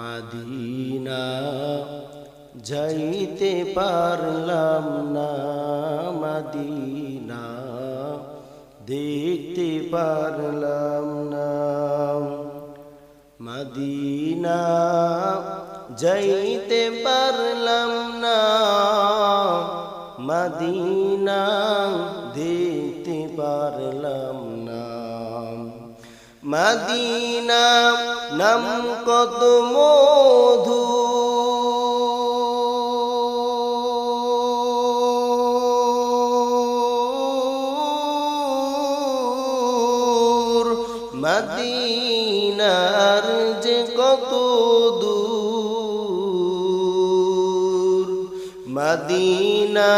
মাদিনা যাইতে পারলাম না মাদিনা, দেখতে পারলাম না। মদিনা যাইতে পারলাম না, মদিনা দেখতে পারলাম মদিনা নাম কত মধু। মদিনার যে কত দূর। মদিনা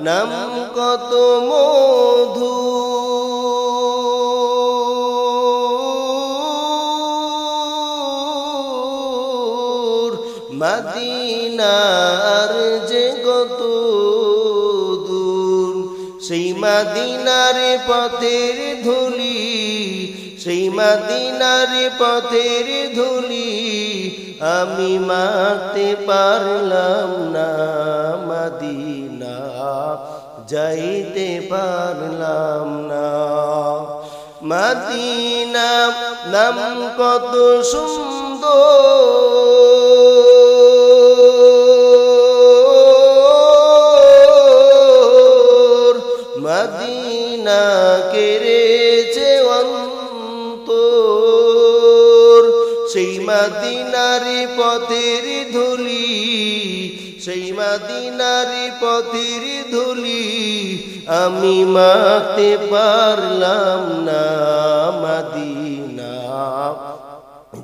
নাম কত মধু। মদিনার যে কত দূর, সেই পথের ধুলি, সেই মদিনার পথের ধুলি আমি মাতে পারলাম না মদিনা, যাইতে পারলাম না। মদিনা নাম কত সুন্দর মদিনা কেড়েছে অন্তর। সেই মদিনারি পথের ধুলি, সেই মদিনারি পথের ধুলি আমি মাতে পারলাম না মদিনা,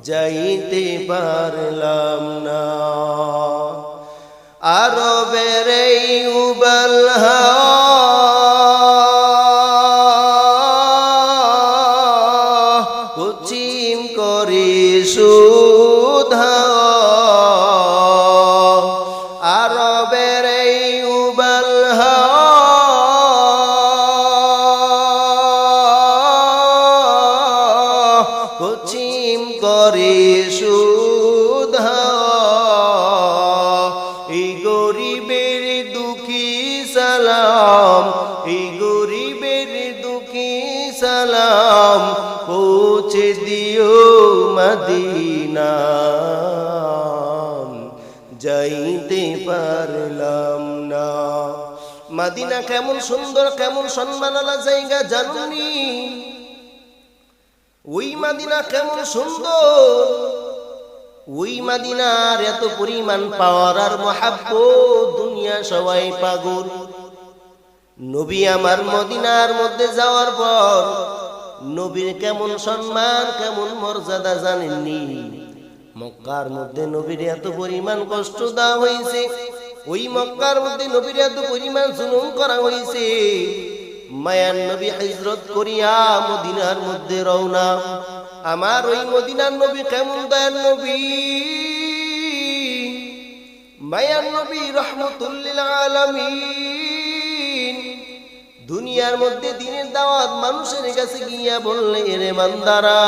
যাইতে পারলাম না। আরও বেড়ে উবল পশ্চিম সালাম পৌঁছে দিও মদিনা। যাইতে পারলাম না। মদিনা কেমন সুন্দর, কেমন সম্মানালা জায়গা জানুনি। ওই মাদিনা কেমন সুন্দর। ওই মাদিনার এত পরিমাণ পাওয়ার আর মহাব্য দুনিয়া সবাই পাগল। নবী আমার মদিনার মধ্যে যাওয়ার পর নবীর কেমন সম্মান, কেমন মর্যাদা জানেননি। মক্কার মধ্যে নবীর এত পরিমাণ কষ্ট দেওয়া হয়েছে, ওই মক্কার মধ্যে নবীর এত পরিমাণ জুলুম করা হয়েছে। মায়ান নবী হিজরত করিয়া মদিনার মধ্যে রওনা। আমার ওই মদিনার নবী কেমন দয়ার নবী? মায়ান নবী রহমতুল্লিল আলামিন। দুনিয়ার মধ্যে দিনের দাওয়াত মানুষের কাছে গিয়া বললে, এরে মান্দারা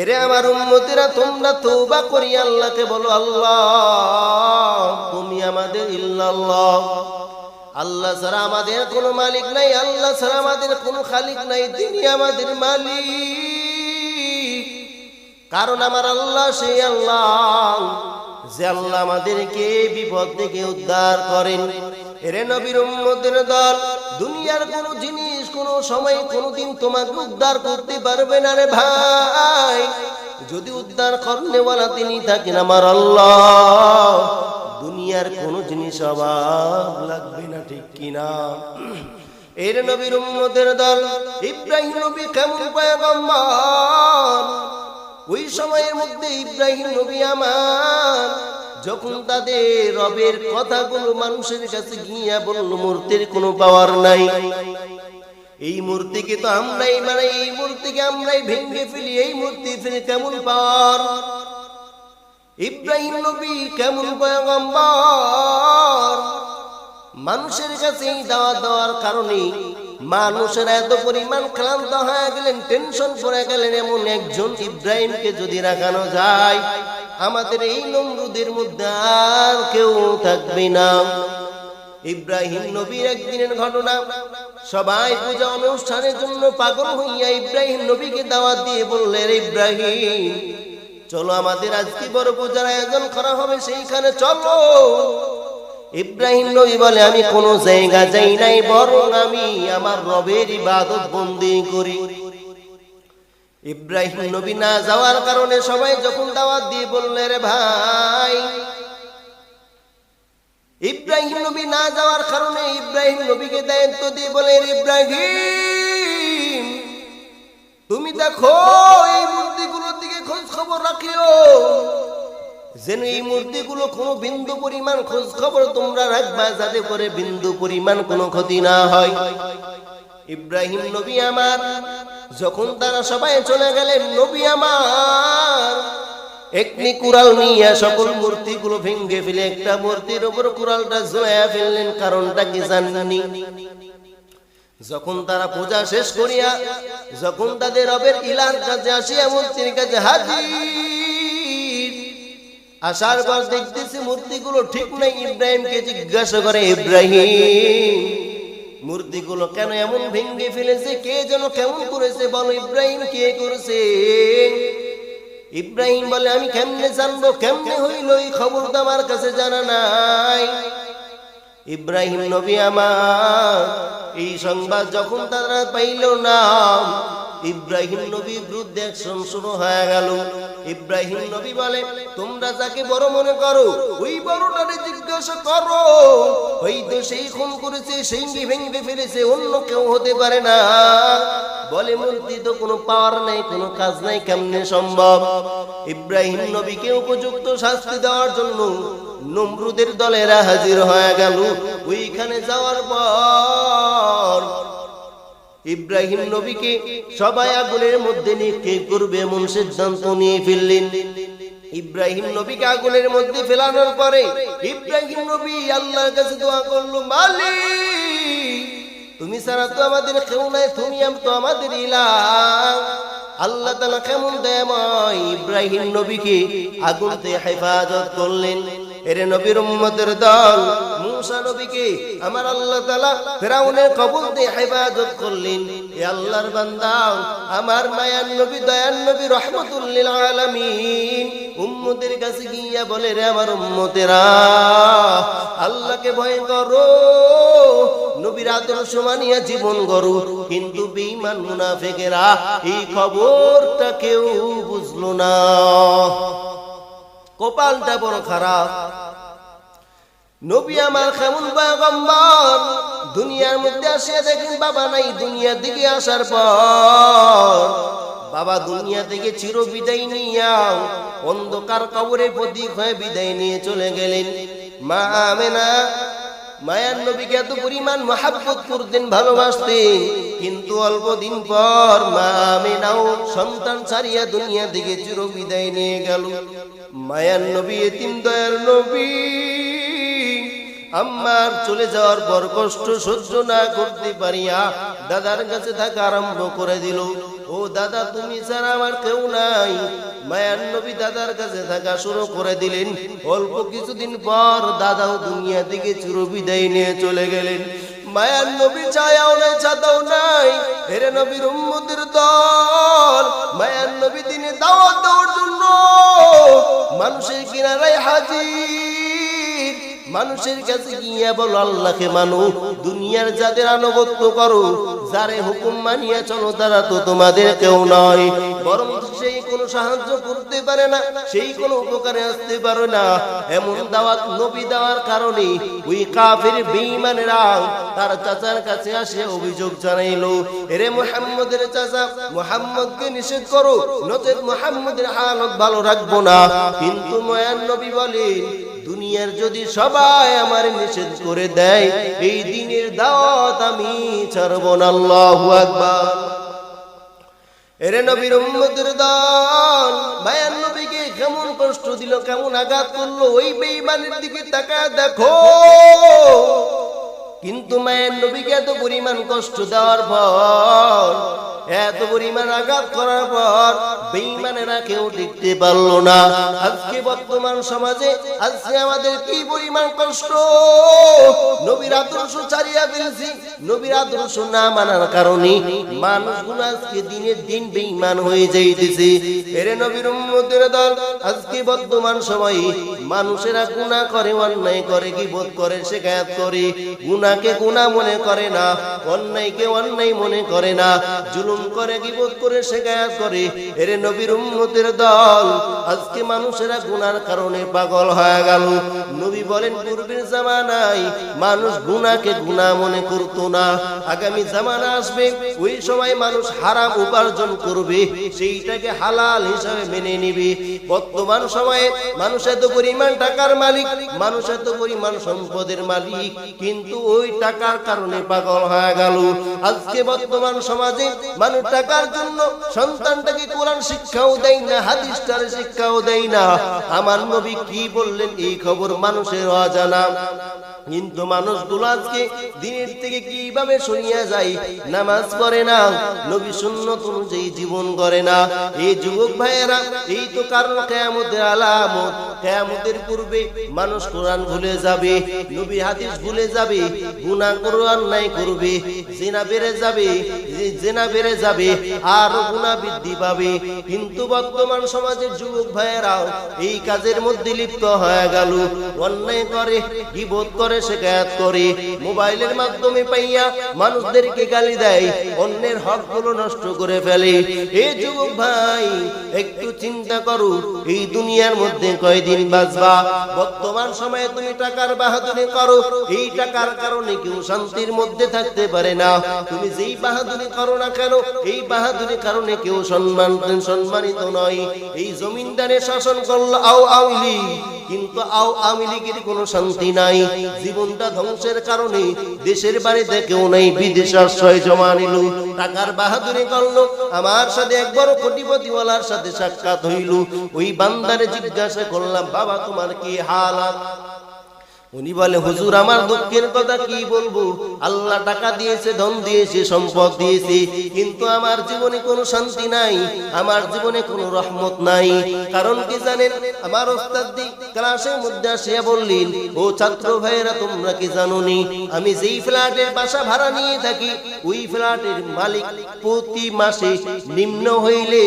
এরে আমার উম্মতেরা, তোমরা তৌবা করি, আল্লাহকে বলো, আল্লাহ, তুমি আমাদের ইল্লাল্লাহ। আল্লাহ ছাড়া আমাদের কোনো মালিক নাই, আল্লাহ ছাড়া আমাদের কোনো খালিক নাই, তিনি আমাদের মালিক। কারণ আমার আল্লাহ সেই আল্লাহ, যে আল্লাহ আমাদেরকে বিপদ থেকে উদ্ধার করেন। এরে নবীর উম্মতের দল, দুনিয়ার কোন জিনিস, কোন সময় কোনদিন তোমাকে উদ্ধার করতে পারবে না রে ভাই। যদি উদ্ধার করনেওয়ালা তিনি থাকেন আমার আল্লাহ, দুনিয়ার কোন জিনিস অভাব লাগবে না, ঠিক কিনা এর নবীর উম্মতের দল, ইব্রাহিম নবী কেমন পয়গম্বর? ওই সময়ের মধ্যে ইব্রাহিম নবী আমার যখন তাদের রবের কথাগুলো মানুষের কাছে গিয়া বলল, মূর্তির কোনো পাওয়ার নাই। এই মূর্তিকে তো আমরাই মানে এই মূর্তিকে আমরাই ভেঙে ফেলি, এই মূর্তি ফেলে কেমন পাওয়ার? ইব্রাহিম নবী কেমন পয়গম্বর? মানুষের কাছে এই দাওয়া দেওয়ার কারণে মানুষের এত পরিমাণ ক্লান্ত হয়ে গেলেন, টেনশন করে গেলেন, এমন একজন ইব্রাহিমকে যদি রাখানো যায় আমাদের এই নমরুদের মধ্যে আর কেউ থাকবে না। ইব্রাহিম নবীর একদিনের ঘটনা। সবাই পূজা অনুষ্ঠানের জন্য পাগল হইয়া ইব্রাহিম নবীকে দাওয়াত দিয়ে বললেন, ইব্রাহিম, চলো আমাদের আজকে বড় পূজার আয়োজন করা হবে সেইখানে, চলো। ইব্রাহিম নবী বলে, আমি কোন জায়গা যাই নাই, বরং আমি আমার রবের ইবাদত বন্দি করি। ইব্রাহিম নবী না যাওয়ার কারণে সবাই যখন দাওয়াত দিয়ে বললে রে ভাই। ইব্রাহিম নবী না যাওয়ার কারণে ইব্রাহিম নবীকে দায়িত্ব দিয়ে বলে ইব্রাহিম, তুমি দেখো, এই মূর্তিগুলোর দিকে খোঁজ খবর রাখিও। যেন এই মূর্তিগুলো কোনো বিন্দু পরিমাণ খোঁজ খবর তোমরা রাখবা, যাতে করে বিন্দু পরিমাণ কোনো ক্ষতি না হয়। ইব্রাহিম নবী আমার যখন তারা সবাই চলে গেলেন, নবী আমার, একটি কুড়াল নিয়ে সকল মূর্তিগুলো ভেঙ্গে ফেলে, একটা মূর্তির উপর কুড়ালটা ঝুলাইয়া ফেললেন, কারণটা কি জানি যখন তারা পূজা শেষ করিয়া, যখন তাদের রবের ইলার কাছে আসিয়া মূর্তির কাছে হাজির, আসার পর দেখতেছি মূর্তিগুলো ঠিক নাই, ইব্রাহিমকে জিজ্ঞাসা করে, ইব্রাহিম মূর্তিগুলো কেন এমন ভেঙে ফেলেছে? কে যেন কেমন করেছে? বলো, ইব্রাহিম কে করেছে? ইব্রাহিম বলে, আমি কেমনে জানব? কেমনে হইল এই খবর তো আমার কাছে জানা নাই? ইব্রাহিম নবী আমার, এই সংবাদ যখন তারা পাইল না, ইব্রাহিম নবী বিরুদ্ধে অ্যাকশন শুরু হয়ে গেল। ইব্রাহিম নবী বলে, তোমরা যাকে বড় মনে করো, ওই বড়টারে জিজ্ঞাসা করো। ওই তো সেই খুন করেছে, সেই ভেঙে ফেলেছে, অন্য কেউ হতে পারে না। বলে, মূর্তি তো কোনো পাওয়ার নাই, কোনো কাজ নাই, কেমনে সম্ভব? ইব্রাহিম নবীকে উপযুক্ত শাস্তি দেওয়ার জন্য নমরুদের দলেরা হাজির হয়ে গেল। ওইখানে যাওয়ার পর ইব্রাহিম নবীকে সবাই আগুনের মধ্যে নিক্ষেপ করবে এমন সিদ্ধান্ত নিয়ে ফেললেন। ইব্রাহিম নবীকে আগুনের মধ্যে ফেলানোর পরে ইব্রাহিম নবী আল্লাহর কাছে দোয়া করল, মালিক, তুমি ছাড়া তো আমাদের কেউ নাই, তুমি তো আমাদের ইলা আল্লাহ তালা কেমন দয়াময় ইব্রাহিম নবীকে আগুন হেফাজত করলেন। এরে নবীর উম্মতের দল। মুসা নবীকে আমার আল্লাহ তালা ফেরাউনের কবল দিয়ে হেফাজত করলেন। এ আল্লাহর বান্দা, আমার মায়ার নবী, দয়ার নবী রহমতুল্লিল আলামিন। উম্মতের কাছে গিয়া বলে, রে আমার উম্মতেরা, আল্লাহকে ভয় করো। নবীর আদর্শ মানিয়া জীবন গরু কিন্তু বেঈমান মুনাফিকেরা এই খবরটা কেউ বুঝলো না। কপালটা বড় খারাপ। নবী আমার কেমন পয়গম্বর? দুনিয়ার মধ্যে আসে দেখেন বাবা নাই, দুনিয়ার দিকে আসার পর। বাবা দুনিয়া থেকে চির বিদায় নিয়া অন্ধকার কবরে প্রতীক হয়ে বিদায় নিয়ে চলে গেলেন। মা আমেনা মায়ার নবীকে এত পরিমাণ মহাব্বত করতেন, ভালোবাসতেন। কিন্তু অল্প দিন পর মা আমেনাও সন্তান ছাড়িয়া দুনিয়া থেকে চির বিদায় নিয়ে গেল। মায়ার নবী, এতিম দয়ার নবী। আম্মার চলে যাওয়ার পর কষ্ট সহ্য না করতে পারিয়া দাদার কাছে থাকা আরম্ভ করে দিল। ও দাদা, তুমি ছাড়া আমার কেউ নাই। মায়ার নবী দাদার কাছে থাকা শুরু করে দিলেন। অল্প কিছুদিন পর দাদাও দুনিয়া থেকে চির বিদায় নিয়ে চলে গেলেন। মায়ার নবী ছায়াও নাই, ছাতাও নাই। হেরে নবীর উম্মতের দল। মায়ার নবী দিনে দাওয়াত দেওয়ার জন্য মানুষের কিনারায় হাজির। মানুষের কাছে গিয়া বলো, আল্লাহকে মানো, দুনিয়ার যাদের আনুগত্য করো, যারে হুকুম মানিয়া চলো, তারা তো তোমাদের কেউ নয়। বরং সেই কোনো সাহায্য করতে পারে না, সেই কোনো উপকারে আসতে পারে না। এমন দাওয়াত নবী দেওয়ার কারণে ওই কাফের বেঈমানেরা তার চাচার কাছে আসে অভিযোগ জানাইলো, এরে মুহাম্মদের চাচা, মুহাম্মদকে নিষেধ করো নচেত মুহাম্মদের হালত ভালো রাখব না। কিন্তু ময়ান নবী বলেন দুনিয়ার যদি সবাই আমার নিষেধ করে দেয়, এই দিনের দাওয়াত আমি ছাড়ব না, আল্লাহু আকবার। এরে নবীর উম্মতের দল মায়ান নবীকে কেমন কষ্ট দিল, কেমন আঘাত করল, ওই বেঈমানের দিকে তাকায় দেখো। কিন্তু মায়ের নবীকে এত পরিমাণ কষ্ট দেওয়ার পর, এত পরিমাণ আঘাত করার পর বেইমানেরা কেউ দেখতে পারল না। আজকে বর্তমান সমাজে, আজকে আমাদের কি পরিমাণ কষ্ট? নবীর আদর্শ ছাড়িয়া ফেলছি। নবীর আদর্শ না মানার কারণে মানুষগুলো আজকে দিনের দিন বেইমান হয়ে যাইতেছে। এরে নবীর উম্মতের দল, আজকে বর্তমান সময়ে মানুষেরা গুণা করে, অন্যায় করে কি বোধ করে শেখায়াত করে। গুনাকে গুণা মনে করে না, অন্যায়কে অন্যায় মনে করে না, জুলুম করে বোধ করে, শেখায়াত করে। এরে নবীর উম্মতের দল আজকে মানুষেরা গুনার কারণে পাগল হয়ে গেল। নবী বলেন, পূর্বের জামানায় মানুষ গুনাকে গুনাহ মনে করতো না। আগামী জামানা আসবে, ওই সময় মানুষ হারাম উপার্জন করবে, সেইটাকে হালাল হিসাবে মেনে নিবে। বর্তমান সময়ে মানুষ এত পরিমাণ টাকার মালিক, মানুষ এত পরিমাণ সম্পদের মালিক, কিন্তু ওই টাকার কারণে পাগল হয়ে গেল। আজকে বর্তমান সমাজে মানুষ টাকার জন্য সন্তানটাকে কোরআন শিক্ষাও দেয় না, হাদিসটার শিক্ষাও দেয় না। আমার নবী কি বললেন, এই খবর মানুষের অজানা। কিন্তু মানুষগুলো আজকে দিনের থেকে কীভাবে শুনিয়া যায়? নামাজ পড়ে না, নবী সুন্নত অনুযায়ী জীবন করে না। এই যুবক ভাইয়েরা, এই তো কারণ কেয়ামতের আলামত। কেয়ামতের পূর্বে মানুষ কোরআন ভুলে যাবে নবী হাদিস ভুলে যাবে, গুনাহ কোরআন নাই করবে, জেনা বেড়ে যাবে জেনা বেড়ে যাবে, আর গুনাহ বৃদ্ধি পাবে। কিন্তু বর্তমান সমাজের যুবক ভাইয়েরাও এই কাজের মধ্যে লিপ্ত হয়ে গেল। অন্যায় করে গিবোধ করে শেখায়াত করে, মোবাইলের মাধ্যমে পাইয়া মানুষদেরকে গালি দেয়, অন্যের হকগুলো নষ্ট করে ফেলে। এই যুবক ভাই, একটু চিন্তা করো, এই দুনিয়ার মধ্যে কয়দিন বাঁচবা? বর্তমান সময়ে তুমি টাকার বাহাদুরি করো, এই টাকার কারণে কেউ শান্তির মধ্যে থাকতে পারে না। তুমি যেই বাহাদুরি করো না কেন, এই বাহাদুরি কারণে কেউ সম্মান, সম্মানিত নয়। এই জমিনদারে শাসন করল আও আউলি কিন্তু আও আওয়ামী লীগের কোনো শান্তি নাই। জীবনটা ধ্বংসের কারণে দেশের বাড়িতে কেউ নেই, বিদেশ আশ্রয় জমা নিল। টাকার বাহাদুরি করল, আমার সাথে একবার কোটিপতিওয়ালার সাথে সাক্ষাৎ হইল। ওই বান্দারে জিজ্ঞাসা করলাম, বাবা, তোমার কি হালাত? উনি বলে, হুজুর, আমার দুঃখের কথা কি বলব? আল্লাহ টাকা দিয়েছে, ধন দিয়েছে, সম্পদ দিয়েছে, কিন্তু আমার জীবনে কোনো শান্তি নাই, আমার জীবনে কোনো রহমত নাই। কারণ কি জানেন? আমার ক্লাসের মধ্যে আসিয়া বললেন, ও ছাত্র ভাইয়েরা, তোমরা কি জানোনি? আমি যেই ফ্ল্যাটের বাসা ভাড়া নিয়ে থাকি, ওই ফ্ল্যাটের মালিক প্রতি মাসে নিম্ন হইলে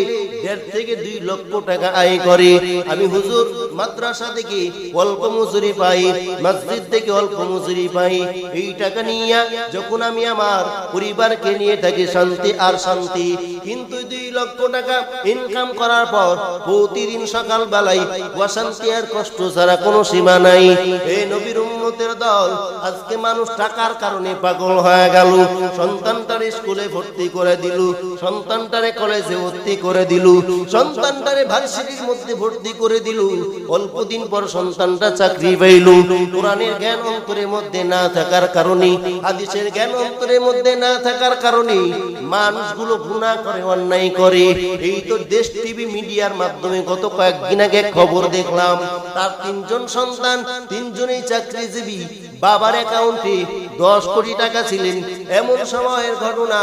দেড় থেকে দুই লক্ষ টাকা আয় করে। আমি হুজুর, মাদ্রাসা থেকে অল্প মজুরি পাই, মসজিদ থেকে অল্প মজুরি পাই। এই টাকা নিয়ে যখন আমি আমার পরিবারকে নিয়ে থাকি শান্তি আর শান্তি কিন্তু দুই লক্ষ টাকা ইনকাম করার পর প্রতিদিন সকাল বেলায় অশান্তি আর কষ্ট ছাড়া কোনো সীমা নাই। এই নবীর উম্মতের দল আজকে মানুষ টাকার কারণে পাগল হয়ে গেল। সন্তানটারে স্কুলে ভর্তি করে দিল, সন্তানটারে কলেজে ভর্তি করে দিল, সন্তানটারে ভার্সিটির মধ্যে ভর্তি করে দিল। অল্প দিন পর সন্তানটা চাকরি পাইল। কোরআনের জ্ঞান অন্তরের মধ্যে না থাকার কারণে, হাদিসের জ্ঞান অন্তরের মধ্যে না থাকার কারণে মানুষগুলো গুনাহ করে অন্যায় করে। এই তো দেশ টিভি মিডিয়ার মাধ্যমে গত কয়েকদিন আগে খবর দেখলাম, তার তিনজন সন্তান, তিনজনেই চাকরিজীবী। বাবার অ্যাকাউন্টে দশ কোটি টাকা ছিলেন। এমন সময়ের ঘটনা,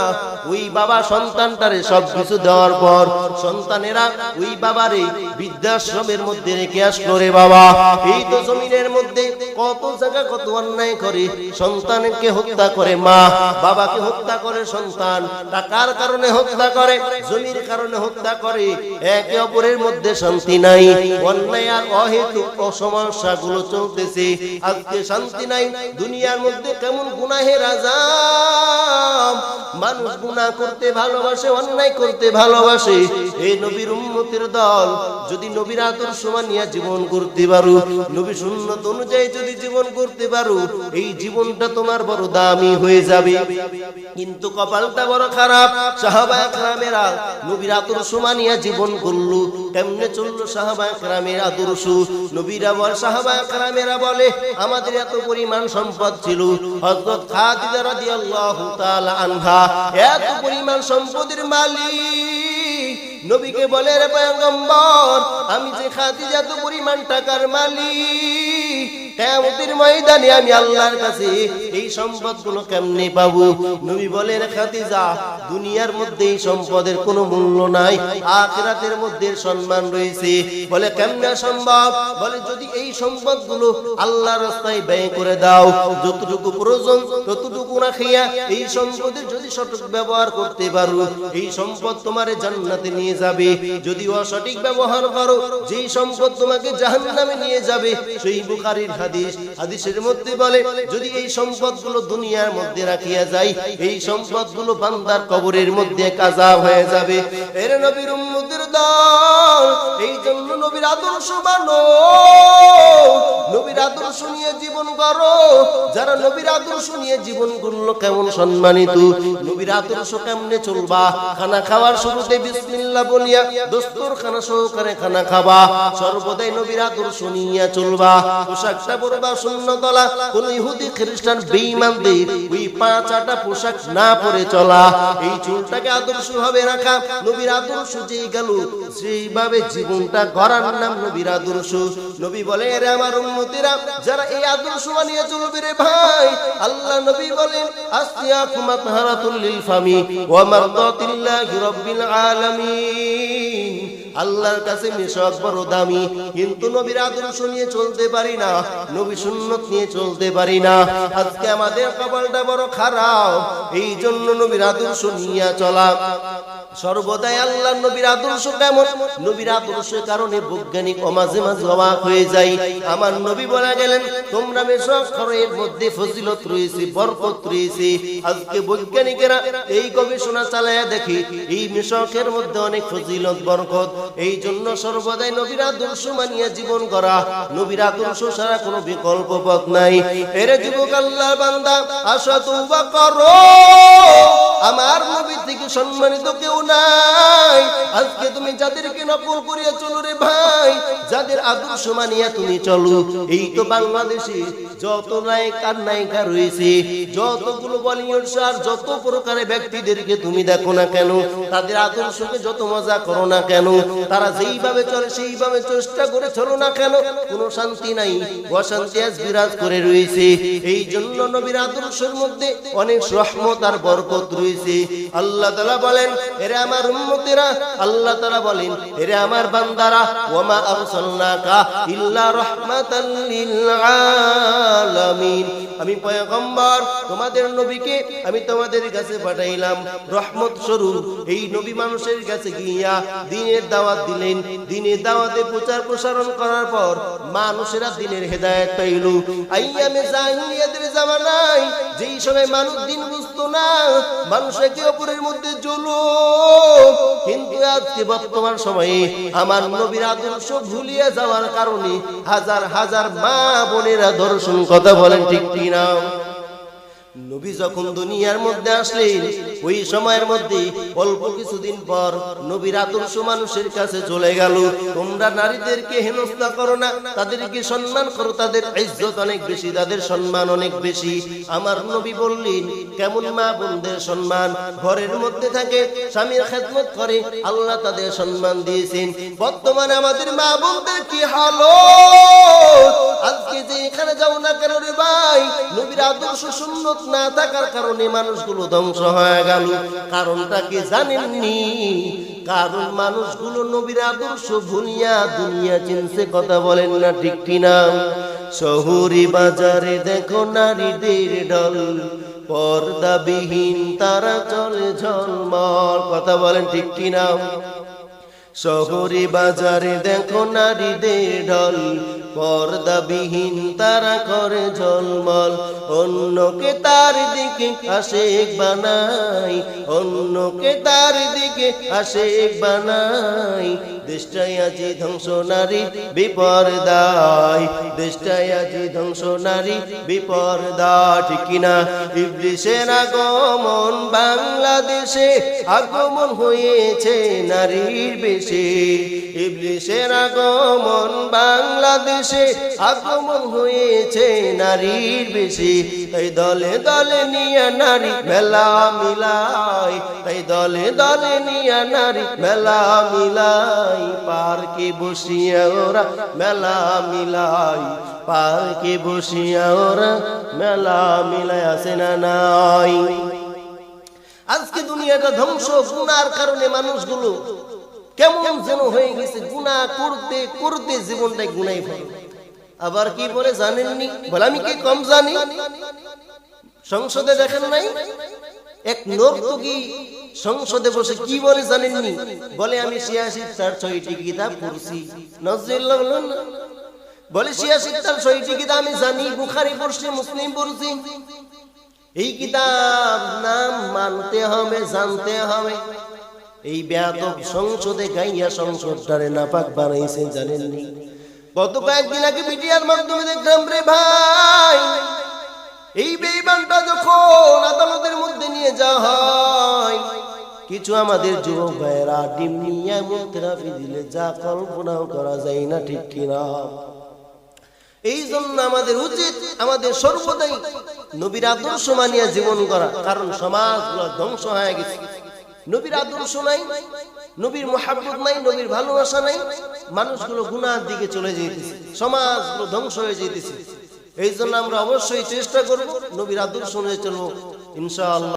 ওই বাবা সন্তানটারে সবকিছু দেওয়ার পর সন্তানেরা ওই বাবারে বৃদ্ধাশ্রমের মধ্যে রেখে আসলো রে বাবা। এই তো জমিনের মধ্যে কত জায়গা কত অন্যায় করে সন্তানকে হত্যা করে মা। বাবাকে হত্যা করে সন্তান, টাকার কারণে হত্যা করে, জমির কারণে হত্যা করে। একে অপরের মধ্যে শান্তি নাই। অন্যায় আর অহেতুক অসমস্যা গুলো চলতেছে। আজকে শান্তি নাই দুনিয়ার মধ্যে কেমন গুনাহের আজাম মানুষ গুনাহ করতে ভালোবাসে, অন্যায় করতে ভালোবাসে। এই নবীর উম্মতের দল, যদি নবীর আদর্শ মানিয়া জীবন করতে পারো, নবী সুন্নত অনুযায়ী যদি জীবন করতে পারো, এই জীবনটা তোমার বড় দামি হয়ে যাবে। কিন্তু কপালটা বড় খারাপ। সাহাবা একরামেরা নবীর আদর্শ মানিয়া জীবন করল। কেমনে চলল সাহাবা একরামের আদর্শ? নবীরা বল সাহাবা একরামেরা বলে, আমাদের এত পরিমাণ সম্পদ ছিল। হযরত খাদিজা রাদিয়াল্লাহু তাআলা আনহা, এত পরিমাণ সম্পদের মালিক। নবীকে বলে রে পয়গম্বর, আমি যে খাদিজা তো পরিমাণ টাকার মালিক কেমতের ময়দানে আমি আল্লাহর কাছে এই সম্পদগুলো কেমনে পাবো? নবী বলেন, খাদিজা, দুনিয়ার মধ্যে এই সম্পদের কোনো মূল্য নাই মধ্যে সম্মান রয়েছে। বলে, কেমনে সম্ভব? বলে, যদি এই সম্পদগুলো রাস্তায় ব্যয় করে দাও, যতটুকু প্রয়োজন ততটুকু রাখিয়া এই সম্পদের যদি সঠিক ব্যবহার করতে পারো, এই সম্পদ তোমার জান্নাতে নিয়ে যাবে। যদি অসঠিক ব্যবহার করো, যেই সম্পদ তোমাকে জাহান্নামে নিয়ে যাবে, সেই বুখারীর হাদিস, হাদিসের মধ্যে বলে, যদি এই সম্পদগুলো দুনিয়ার মধ্যে রাখিয়া যায় এই সম্পদগুলো বান্দার কবরের মধ্যে কাজা হয়ে যাবে। এর নবীর উম্মতের দল, এই জন্য নবীর আদর্শ মানো। নবীর আদর্শ নিয়ে জীবন করো যারা নবীর আদর্শ নিয়ে জীবন করল কেমন সম্মানিত? নবীর আদর্শ কেমনে চলবা? খানা খাওয়ার শুরুতে বিসমিল্লাহ বলিয়া দস্তুর খানা সহকারে খানা খাবা। সর্বদাই নবীর আদর্শ নিয়ে চলবা। পোশাকটা পরবা শূন্য কোন ইহুদি, খ্রিস্টান ওই পাঁচ পোশাক না পরে চলা। এই চুলটাকে আদর্শ রাখা নবীর আদর্শ গেল, সেইভাবে জীবনটা গড়ার নাম নবীর আদর্শ। নবী বলে, এরা আমার উন্নতিরা যারা এই আদর্শ মানিয়ে চলবে রে ভাই? আল্লাহ নবী বলেন আসিয়া কুমাত হারাতুল লিল ফামি, ওয়া মারদাতিল্লাহি রাব্বিল আলামিন। আল্লাহর কাছে মিশক বড় দামি। কিন্তু নবীর আদর্শ নিয়ে চলতে পারি না, নবী সুন্নত নিয়ে চলতে পারি না। আজকে আমাদের কপালটা বড় খারাপ এই জন্য নবীর আদর্শ নিয়ে চলা। সর্বদাই আল্লাহ নবীর আদর্শ কেমন? নবীর আদর্শের কারণে বৈজ্ঞানিক মাঝে মাঝে অবাক হয়ে যায় আমার নবী বলা গেলেন, তোমরা মেশক মধ্যে ফজিলত রয়েছে, বরকত রয়েছে। আজকে বৈজ্ঞানিকেরা এই গবেষণা চালায়া দেখে, এই মেশকের মধ্যে অনেক ফজিলত, বরকত। এই জন্য সর্বদাই নবীর আদর্শ মানিয়া জীবন করা নবীর আদর্শ ছাড়া কোনো বিকল্প পথ নাই। এরে যুবক আল্লাহ বান্দা আশা তৌবা করো। আমার নবী থেকে সম্মানিত কেউ নাই। আজকে তুমি যাদেরকে নকল করিয়া চলো রে ভাই, যাদের আদর্শ মানিয়া তুমি চলো। এই তো বাংলাদেশে যত নায়ক আর নায়িকা রয়েছে, যতগুলো বলিউড স্টার, যত প্রকারের ব্যক্তিদেরকে তুমি দেখো না কেন, তাদের আদর্শকে যত মজা করো না কেন, তারা যেইভাবে চলে সেইভাবে চেষ্টা করে চলো না কেন, কোনো শান্তি নাই, অশান্তি আজ বিরাজ করে রয়েছে। এই জন্য নবীর আদর্শের মধ্যে অনেক রহমত আর বরকত রয়েছে। আল্লাহ তালা বলেন এরে আমার আল্লাহ বলেন, এরে আমার বান্দারা ওমা ইল্লা লিল আলামিন আমি পয়গম্বর, তোমাদের নবীকে আমি তোমাদের কাছে পাঠাইলাম। রহমত স্বরূপ, এই নবী মানুষের কাছে গিয়া দিনের দাওয়াত দিলেন। দিনের দাওয়াতে প্রচার প্রসারণ করার পর মানুষেরা দিনের হেদায়েত পাইল। আইয়ামে জাহিলিয়াতের জামানায় যেই সময় মানুষ দিন বুঝতো না, মানুষ একে অপরের মধ্যে জ্বলো কিন্তু আজকে বর্তমান সময়ে আমার নবীর আদর্শ ভুলিয়ে যাওয়ার কারণে হাজার হাজার মা বোনেরা দর্শন কথা বলেন ঠিক কিনা? নবী যখন দুনিয়ার মধ্যে আসলেন, ওই সময়ের মধ্যে অল্প কিছুদিন পর নবীর আদর্শ মানুষের কাছে চলে গেল। তোমরা নারীদেরকে হেনস্থা করো না, তাদেরকে সম্মান করো, তাদের ইজ্জত অনেক বেশি, তাদের সম্মান অনেক বেশি। আমার নবী বললেন, কেমন মা বোনদের সম্মান? ঘরের মধ্যে থাকে, স্বামীর খেদমত করে, আল্লাহ তাদের সম্মান দিয়েছেন। বর্তমানে আমাদের মা বোনদের কি হালো আজকে যে এখানে যাও না কেন রে ভাই? নবীর আদর্শ সুন্নত না থাকার কারণে মানুষগুলো ধ্বংস হয়ে গেল। কারণটা কি জানেননি? কারণ মানুষগুলো নবীর আদর্শ ভুলিয়া দুনিয়া চিনছে কথা বলেন না ঠিক কিনা? শহরি বাজারে দেখো নারীদের ঢল। পর্দাবিহীন তারা চলে ঝলমল, কথা বলেন ঠিক কিনা? শহরে বাজারে দেখো নারীদের ঢল। পর্দাবিহীন তারা করে ঝলমল। অন্যকে তার দিকে আসে বানাই, অন্যকে তার দিকে আসে বানাই। দেশটাই আজি ধ্বংস নারী বিপর্দায়, দেশটাই আজি ধ্বংস নারী বিপর্দা ঠিক কিনা? ইবলিশের আগমন বাংলাদেশে আগমন হয়েছে নারীর বেশে। ইবলিশের আগমন বাংলাদেশ দেশে আগমন হয়েছে, নারীর বেশি। তাই দলে দলে নিয়ে নারী মেলা মিলাই, তাই দলে দলে নিয়ে নারী মেলা মিলাই। পার্কে বসিয়া ওরা মেলা মিলাই, পার্কে বসিয়া ওরা মেলা মিলাই আসে না নাই? আজকে দুনিয়াটা ধ্বংস, গুনার কারণে মানুষগুলো কেমন যেন হয়ে গেছে, গুনাহ করতে করতে জীবনটাই গুনাই ফেলে আবার কি বলে জানেননি? বলে, আমি কি কম জানি? সংসদে দেখেন নাই? এক নর্তকী সংসদে বসে কি বলে জানেননি? বলে, আমি ছিয়াশি তার ছয়টি কিতাব পড়ছি। নজরুল্লাহ বললেন না বলে ছিয়াশি তার ছয়টি কিতাব আমি জানি, বুখারি পড়ছি, মুসলিম পড়ছি। এই কিতাব নাম মানতে হবে, জানতে হবে। এই ব্যাপক সংসদে গাইয়া সংসদটারে নাপাক বানাইছেন জানেননি? গত কয়েকদিন আগে মিডিয়ার মাধ্যমে দেখলাম, রে ভাই, এই বেইমানটা যখন আদালতের মধ্যে নিয়ে যাওয়া হয়, কিছু আমাদের যুবক ভাইয়েরা ডিম নিয়ে থেরাপি দিলে যা কল্পনাও করা যায় না, ঠিক কিনা এই জন্য আমাদের উচিত, আমাদের সর্বদাই নবীর আদর্শ মানিয়া জীবন করা, কারণ সমাজগুলো ধ্বংস হয়ে গেছে। নবীর আদর্শ নাই, নবীর মহাব্বত নাই, নবীর ভালোবাসা নাই, মানুষগুলো গুনার দিকে চলে যেতেছে সমাজ ধ্বংস হয়ে যেতেছে। এই জন্য আমরা অবশ্যই চেষ্টা করব নবীর আদর্শ নিয়ে চলবো, ইনশাআল্লাহ।